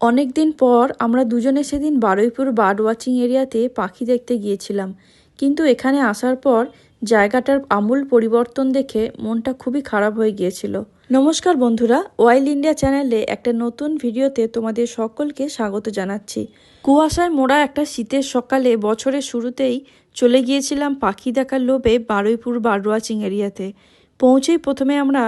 অনেক দিন পর আমরা দুজনে সেদিন বারুইপুর বার্ড ওয়াচিং এরিয়াতে পাখি দেখতে গিয়েছিলাম। কিন্তু এখানে আসার পর জায়গাটার আমূল পরিবর্তন দেখে মনটা খুবই খারাপ হয়ে গিয়েছিল। নমস্কার বন্ধুরা, ওয়াইল্ড ইন্ডিয়া চ্যানেলে একটা নতুন ভিডিওতে তোমাদের সকলকে স্বাগত জানাচ্ছি। কুয়াশায় মোড়া একটা শীতের সকালে বছরের শুরুতেই চলে গিয়েছিলাম পাখি দেখার লোভে বারুইপুর বার্ড ওয়াচিং এরিয়াতে। পৌঁছেই প্রথমে আমরা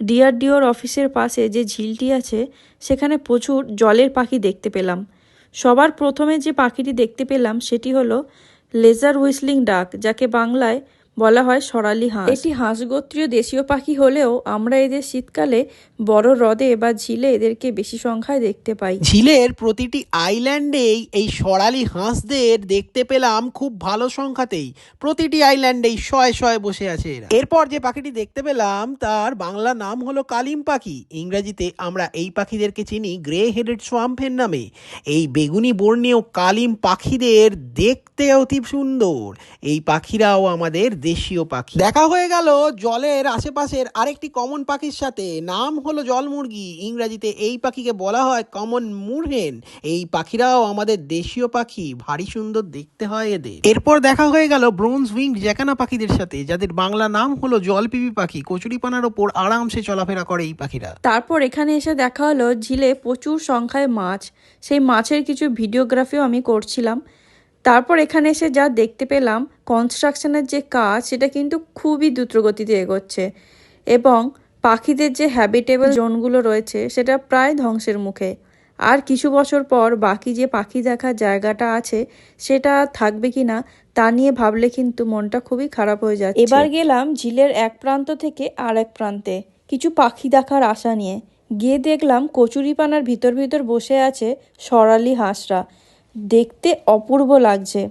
ডিআরডিওর অফিসের পাশে যে ঝিলটি আছে, সেখানে প্রচুর জলের পাখি দেখতে পেলাম। সবার প্রথমে যে পাখিটি দেখতে পেলাম, সেটি হলো লেজার হুইসলিং ডাক, যাকে বাংলায় বলা হয় সরালি হাঁস। এটি হাঁসগোত্রীয় দেশীয় পাখি হলেও আমরা এদের শীতকালে বড় হ্রদে বা ঝিলে এদেরকে বেশি সংখ্যায় দেখতে পাই। ঝিলের প্রতিটি আইল্যান্ডেই এই সরালি হাঁসদের দেখতে পেলাম খুব ভালো সংখ্যাতেই। প্রতিটি আইল্যান্ডেই শয়ে শয়ে বসে আছে এরা। এরপর যে পাখিটি দেখতে পেলাম তার বাংলা নাম হলো কালিম পাখি। ইংরেজিতে আমরা এই পাখিদেরকে চিনি গ্রে হেডেড সোয়াম্পের নামে। এই বেগুনি বর্ণীয় কালিম পাখিদের দেখতে অতি সুন্দর। এই পাখিরাও আমাদের দেশীয় পাখি। দেখা হয়ে গেল জলের আশেপাশের আরেকটি কমন পাখির সাথে। নাম হলো জলমুরগি ইংরাজিতে এই পাখিকে বলা হয় কমন মুরহেন। এই পাখিরাও আমাদের দেশীয় পাখি। ভারী সুন্দর দেখতে হয় এদের। এরপর দেখা হয়ে গেল ব্রোঞ্জ উইং জ্যাকানা পাখিদের সাথে যাদের বাংলা নাম হলো জলপিপি পাখি। কচুরিপানার ওপর আরামসে চলাফেরা করে এই পাখিরা। তারপর এখানে এসে দেখা হলো ঝিলে প্রচুর সংখ্যায় মাছ। সেই মাছের কিছু ভিডিওগ্রাফিও আমি করছিলাম। তারপর এখানে এসে যা দেখতে পেলাম কনস্ট্রাকশনের যে কাজ, সেটা কিন্তু খুবই দ্রুতগতিতে এগোচ্ছে এবং পাখিদের যে হ্যাবিটেবল জোনগুলো রয়েছে, সেটা প্রায় ধ্বংসের মুখে। আর কিছু বছর পর বাকি যে পাখি দেখার জায়গাটা আছে, সেটা থাকবে কি না তা নিয়ে ভাবলে কিন্তু মনটা খুবই খারাপ হয়ে যাচ্ছে। এবার গেলাম ঝিলের এক প্রান্ত থেকে আর এক প্রান্তে। কিছু পাখি দেখার আশা নিয়ে গিয়ে দেখলাম কচুরিপানার ভিতর ভিতর বসে আছে সরালি হাঁসরা। দেখতে অপূর্ব লাগছে।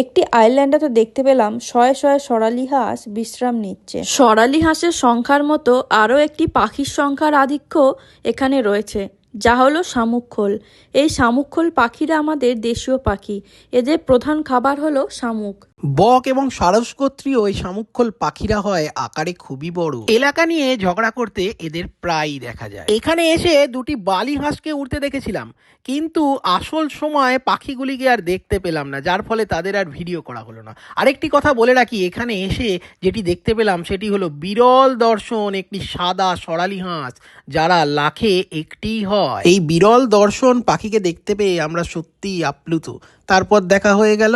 একটি আইল্যান্ডে তো দেখতে পেলাম শয়ে শয়ে সরালি হাঁস বিশ্রাম নিচ্ছে। সরালি হাঁসের সংখ্যার মতো আরও একটি পাখির সংখ্যার আধিক্য এখানে রয়েছে, যা হলো শামুকখোল এই শামুকখোল পাখিরা আমাদের দেশীয় পাখি। এদের প্রধান খাবার হলো শামুক। বক এবং সারসগোত্রীয় এই শামুকখোল পাখিরা হয় আকারে খুবই বড়। এলাকা নিয়ে ঝগড়া করতে এদের প্রায়ই দেখা যায়। এখানে এসে দুটি বালি হাঁসকে উড়তে দেখেছিলাম কিন্তু আসল সময় পাখিগুলিকে আর দেখতে পেলাম না যার ফলে তাদের আর ভিডিও করা হলো না। আরেকটি কথা বলে রাখি এখানে এসে যেটি দেখতে পেলাম সেটি হলো বিরল দর্শন একটি সাদা সরালি হাঁস যারা লাখে একটি হয়। এই বিরল দর্শন পাখিকে দেখতে পেয়ে আমরা সত্যিই আপ্লুত। তারপর দেখা হয়ে গেল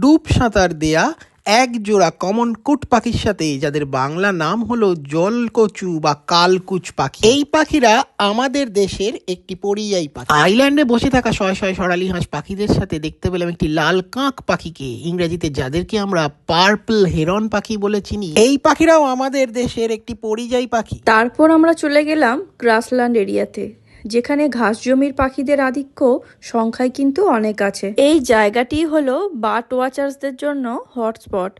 ডুব সাঁতার দেয়া এক জোড়া কমন কুট পাখির সাথে, যাদের বাংলা নাম হলো জলকচু বা কালকুচ পাখি। এই পাখিরা আমাদের দেশের একটি পরিযায়ী পাখি। আইল্যান্ডে বসে থাকা শয় শয় সরালি হাঁস পাখিদের সাথে দেখতে পেলাম একটি লাল কাঁক পাখিকে। ইংরেজিতে যাদেরকে আমরা পার্পল হেরন পাখি বলে চিনি, এই পাখিরাও আমাদের দেশের একটি পরিযায়ী পাখি। তারপর আমরা চলে গেলাম গ্রাসল্যান্ড এরিয়াতে। যেখানে ঘাস জমির পাখিদের আধিক্য সংখ্যায় কিন্তু অনেক আছে। এই জায়গাটি হলো বার্ড ওয়াচার্সদের জন্য হটস্পট।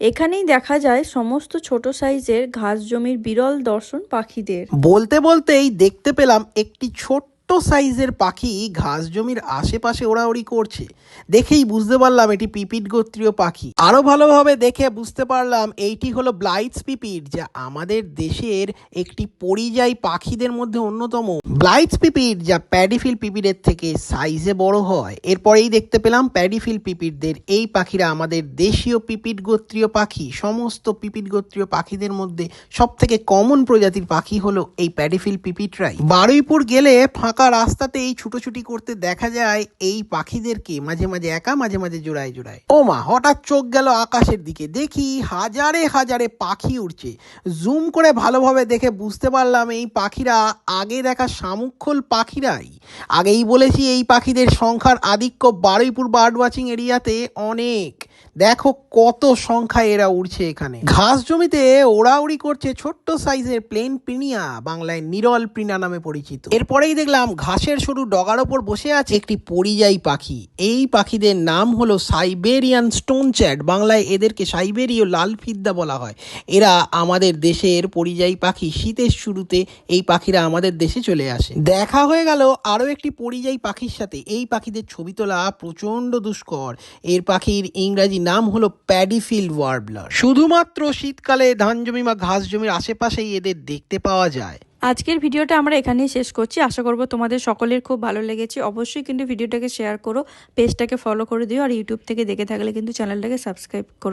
এখানেই দেখা যায় সমস্ত ছোট সাইজের ঘাস জমির বিরল দর্শন পাখিদের। বলতে বলতেই দেখতে পেলাম একটি ছোট্ট সাইজের পাখি ঘাস জমির আশেপাশে ওড়াউড়ি করছে। দেখেই বুঝতে পারলাম এটি পিপিট গোত্রীয় পাখি। আরও ভালোভাবে দেখে বুঝতে পারলাম এইটি হলো ব্লাইটস পিপিট, যা আমাদের দেশের একটি পরিযায়ী পাখিদের মধ্যে অন্যতম। ব্লাইটস পিপিট, যা প্যাডিফিল পিপিটের থেকে সাইজে বড় হয়। এরপরেই দেখতে পেলাম প্যাডিফিল পিপিটদের, এই পাখিরা আমাদের দেশীয় পিপিট গোত্রীয় পাখি। সমস্ত পিপিট গোত্রীয় পাখিদের মধ্যে সব থেকে কমন প্রজাতির পাখি হলো এই প্যাডিফিল পিপিটরাই। বারুইপুর গেলে ফাঁকা রাস্তাতেই ছুটোছুটি করতে দেখা যায় এই পাখিদেরকে মাঝে মাঝে একা, মাঝে মাঝে জোড়ায় জোড়ায়। ও মা, হঠাৎ চোখ গেল আকাশের দিকে। দেখি হাজারে হাজারে পাখি উড়ছে। জুম করে ভালোভাবে দেখে বুঝতে পারলাম এই পাখিরা আগে দেখা শামুকখোল পাখিরাই। আগেই বলেছি এই পাখিদের সংখ্যার আধিক্য বারুইপুর বার্ড ওয়াচিং এরিয়াতে অনেক। দেখো কত সংখ্যায় এরা উড়ছে এখানে। ঘাস জমিতে ওড়াউড়ি করছে ছোট্ট সাইজের প্লেন পিনিয়া, বাংলায় নিরল পিনা নামে পরিচিত। এরপরেই দেখলাম ঘাসের সরু ডগার ওপর বসে আছে একটি পরিযায়ী পাখি। এই পাখিদের নাম হলো সাইবেরিয়ান স্টোন চ্যাট বাংলায় এদেরকে সাইবেরীয় লাল ফিদ্দা বলা হয়। এরা আমাদের দেশের পরিযায়ী পাখি। শীতের শুরুতে এই পাখিরা আমাদের দেশে চলে আসে। দেখা হয়ে গেল আরও একটি পরিযায়ী পাখির সাথে। এই পাখিদের ছবি তোলা প্রচণ্ড দুষ্কর। এর পাখির ইংরাজি নাম হলো প্যাডিফিল্ড ওয়ার্বলার। শুধুমাত্র শীতকালে ধান জমি বা ঘাস জমির আশেপাশেই এদের দেখতে পাওয়া যায়। আজকের ভিডিওটা আমরা এখানেই শেষ করছি। আশা করব তোমাদের সকলের খুব ভালো লেগেছে। অবশ্যই কিন্তু ভিডিওটাকে শেয়ার করো পেজটাকে ফলো করে দিও আর ইউটিউব থেকে দেখে থাকলে কিন্তু চ্যানেলটাকে সাবস্ক্রাইব করো।